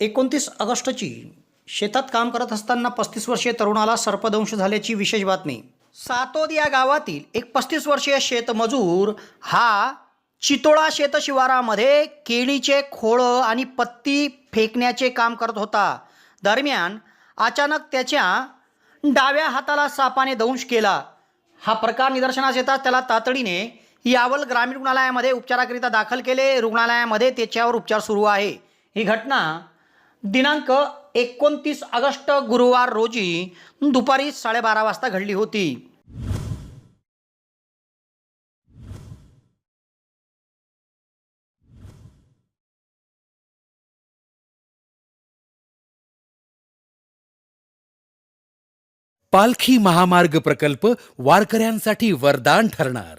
एकोणतीस ऑगस्टची शेतात काम करत असताना पस्तीस वर्षीय तरुणाला सर्पदंश झाल्याची विशेष बातमी. सातोद या गावातील एक पस्तीस वर्षीय शेतमजूर हा चितोळा शेतशिवारामध्ये केळीचे खोळं आणि पत्ती फेकण्याचे काम करत होता. दरम्यान अचानक त्याच्या डाव्या हाताला सापाने दंश केला. हा प्रकार निदर्शनास येताच त्याला तातडीने यावल ग्रामीण रुग्णालयामध्ये उपचाराकरिता दाखल केले. रुग्णालयामध्ये त्याच्यावर उपचार सुरू आहे. ही घटना दिनांक एकोणतीस ऑगस्ट गुरुवार रोजी दुपारी साडेबारा वाजता घडली होती. पालखी महामार्ग प्रकल्प वारकऱ्यांसाठी वरदान ठरणार.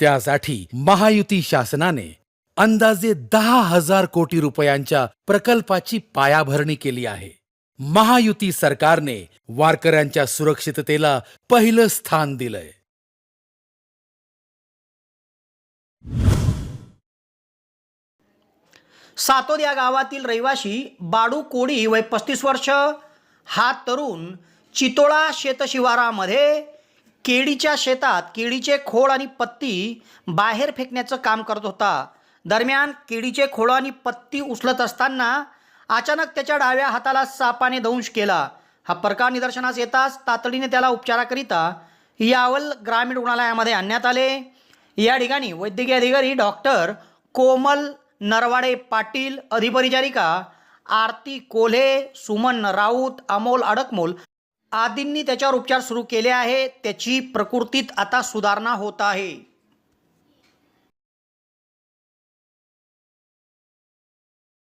त्यासाठी महायुती शासनाने अंदाजे दहा हजार कोटी रुपयांच्या प्रकल्पाची पायाभरणी केली आहे. महायुती सरकारने वारकऱ्यांच्या सुरक्षिततेला पहिलं स्थान दिलंय. सातोद या गावातील रहिवाशी बाडू कोडी वय पस्तीस वर्ष हा तरुण चितोळा शेतशिवारामध्ये केळीच्या शेतात केळीचे खोड आणि पत्ती बाहेर फेकण्याचं काम करत होता. दरम्यान केळीचे खोड आणि पत्ती उचलत असताना अचानक त्याच्या डाव्या हाताला सापाने दंश केला. हा प्रकार निदर्शनास येताच तातडीने त्याला उपचाराकरिता यावल ग्रामीण रुग्णालयामध्ये आणण्यात आले. या ठिकाणी वैद्यकीय अधिकारी डॉक्टर कोमल नरवाडे पाटील अधिपरिचारिका आरती कोल्हे सुमन राऊत अमोल अडकमोल आदींनी त्याच्यावर उपचार सुरू केले आहे त्याची प्रकृतीत आता सुधारणा होत आहे.